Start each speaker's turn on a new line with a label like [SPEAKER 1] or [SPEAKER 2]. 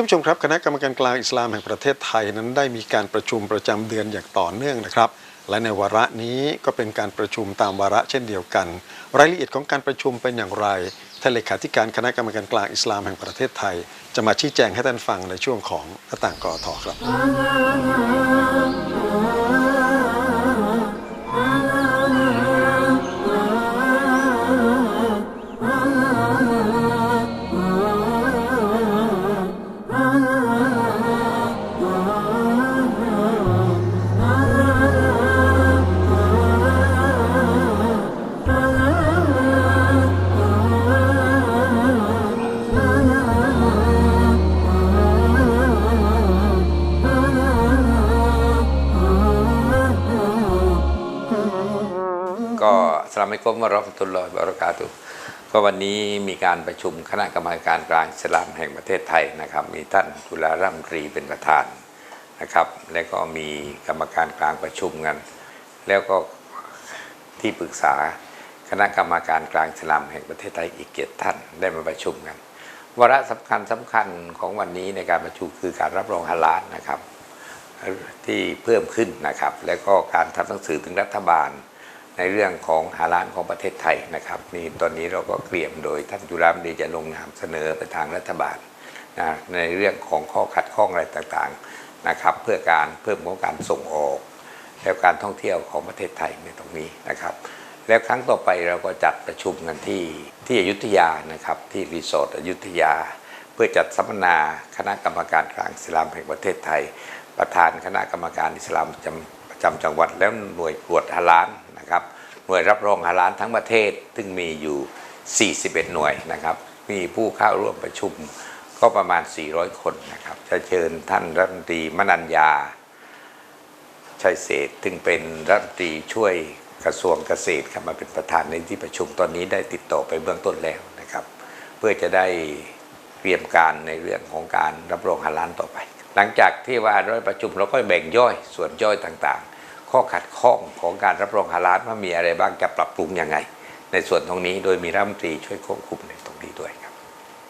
[SPEAKER 1] านผู้ชมครับคณะกรรมการกลางอิสลามแห่งประเทศไทยนั้นได้มีการประชุมประจำเดือนอย่างต่อเนื่องนะครับ และในวาระนี้ก็เป็นการประชุมตามวาระเช่นเดียวกัน รายละเอียดของการประชุมเป็นอย่างไรท่านเลขาธิการคณะกรรมการกลางอิสลามแห่งประเทศไทย จะมาชี้แจงให้ท่านฟังในช่วงของหน้าต่างกอทอครับ
[SPEAKER 2] สลามอะลัยกุมวะเราะห์มตุลลอฮิวะบะเระกาตุก็วันนี้มีการประชุมคณะกรรมการกลางสลามแห่งประเทศไทยนะครับ มีท่านจุฬารัมตรีเป็นประธานนะครับ และก็มีกรรมการกลางประชุมกัน แล้วก็ที่ปรึกษาคณะกรรมการกลางสลามแห่งประเทศไทยอีกเกียรติท่านได้มาประชุมกันวาระสำคัญสำคัญของวันนี้ในการประชุมคือการรับรองฮาลาลนะครับ ที่เพิ่มขึ้นนะครับ และก็การทำหนังสือถึงรัฐบาล ในเรื่องของหาร้านของประเทศไทยนะครับนี่ตอนนี้เราก็เกลี่ยมโดยท่านจุฬามณีจะลงนามเสนอไปทางรัฐบาลนะในเรื่องของข้อขัดข้องอะไรต่างๆนะครับ เพื่อการเพิ่มของการส่งออก แล้วการท่องเที่ยวของประเทศไทยในตรงนี้นะครับ แล้วครั้งต่อไปเราก็จัดประชุมกันที่ที่อยุธยานะครับที่รีสอร์ทอยุธยา เพื่อจัดสัมมนาคณะกรรมการกลางอิสลามแห่งประเทศไทย ประธานคณะกรรมการอิสลามประจำประจำจังหวัดแล้วหน่วยตรวจฮาลาน หน่วยรับรองฮาลานทั้งประเทศ ซึ่งมีอยู่ 41 หน่วยนะครับ มีผู้เข้าร่วมประชุมก็ประมาณ 400 คนนะครับ จะเชิญท่านรัฐมนตรีมนัญญาชัยเศรษฐ์ซึ่งเป็นรัฐมนตรีช่วยกระทรวงเกษตรเข้ามาเป็นประธานในที่ประชุมตอนนี้ได้ติดต่อไปเบื้องต้นแล้วนะครับ เพื่อจะได้เตรียมการในเรื่องของการรับรองฮาลาลต่อไป หลังจากที่ว่าเราประชุมเราก็แบ่งย่อยส่วนย่อยต่างๆ ข้อขัดข้องของการรับรองฮาลาลว่ามีอะไรบ้างจะปรับปรุงยังไง ในส่วนตรงนี้โดยมีรัฐมนตรีช่วยควบคุมในตรง